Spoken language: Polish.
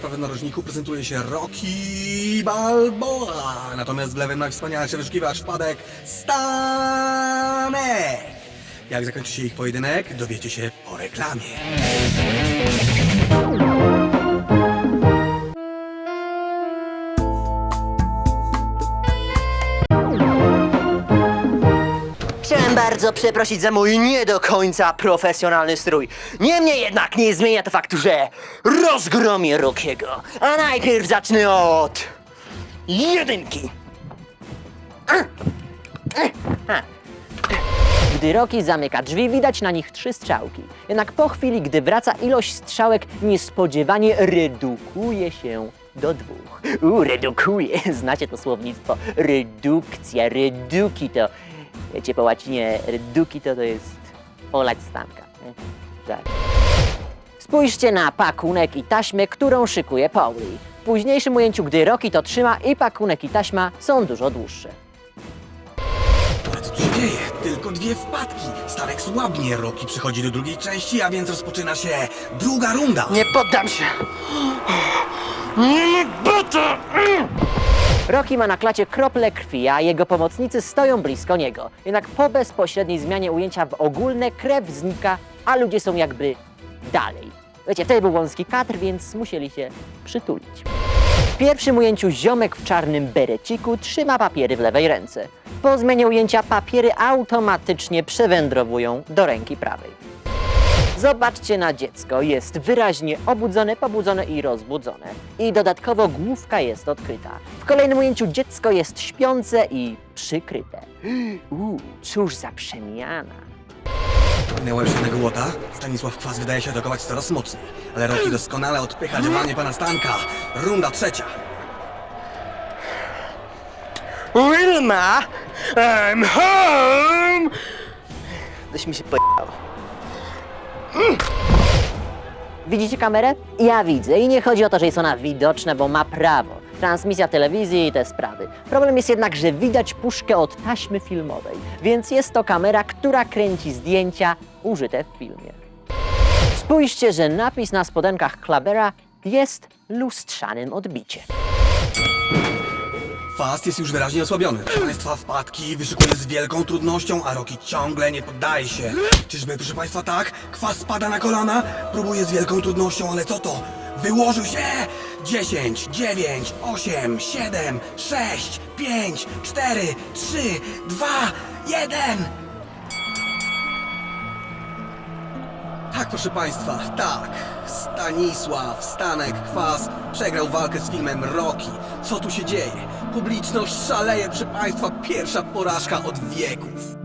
w narożniku prezentuje się Rocky Balboa. Natomiast w lewym najwspanialszy wyszukiwacz wpadek Stanek. Jak zakończy się ich pojedynek, dowiecie się po reklamie. Chciałem bardzo przeprosić za mój nie do końca profesjonalny strój. Niemniej jednak nie zmienia to faktu, że rozgromię Rockiego. A najpierw zacznę od jedynki. Gdy Rocky zamyka drzwi, widać na nich trzy strzałki. Jednak po chwili, gdy wraca, ilość strzałek niespodziewanie redukuje się do dwóch. U, redukuje. Znacie to słownictwo. Redukcja, reduki to... Wiecie, po łacinie reduki to to jest olać stanka. nie? Tak. Spójrzcie na pakunek i taśmę, którą szykuje Pauli. W późniejszym ujęciu, gdy Rocky to trzyma, i pakunek i taśma są dużo dłuższe. Ale co tu się dzieje? Tylko dwie wpadki. Stanek słabnie, Rocky przychodzi do drugiej części, a więc rozpoczyna się druga runda. Nie poddam się! Nie buta! Rocky ma na klacie krople krwi, a jego pomocnicy stoją blisko niego. Jednak po bezpośredniej zmianie ujęcia w ogólne krew znika, a ludzie są jakby dalej. Wiecie, wtedy był wąski kadr, więc musieli się przytulić. W pierwszym ujęciu ziomek w czarnym bereciku trzyma papiery w lewej ręce. Po zmianie ujęcia papiery automatycznie przewędrowują do ręki prawej. Zobaczcie na dziecko. Jest wyraźnie obudzone, pobudzone i rozbudzone. I dodatkowo główka jest odkryta. W kolejnym ujęciu dziecko jest śpiące i przykryte. Uuu, cóż za przemiana. Minęła już jednego łota. Stanisław Kwas wydaje się atakować coraz mocniej. Ale Rocky doskonale odpycha działanie pana Stanka. Runda trzecia. Wilma, I'm home! Coś mi się pojechało. Widzicie kamerę? Ja widzę i nie chodzi o to, że jest ona widoczna, bo ma prawo. Transmisja telewizji i te sprawy. Problem jest jednak, że widać puszkę od taśmy filmowej, więc jest to kamera, która kręci zdjęcia użyte w filmie. Spójrzcie, że napis na spodenkach Klabera jest lustrzanym odbiciem. Fast jest już wyraźnie osłabiony. Państwa, wpadki wyszukuje z wielką trudnością, a Rocky ciągle nie poddaje się. Czyżby, proszę Państwa, tak? Kwas spada na kolana, próbuje z wielką trudnością, ale co to? Wyłożył się! 10, 9, 8, 7, 6, 5, 4, 3, 2, 1! Tak, proszę Państwa, tak. Stanisław Stanek Kwas przegrał walkę z filmem Rocky. Co tu się dzieje? Publiczność szaleje, proszę Państwa, pierwsza porażka od wieków.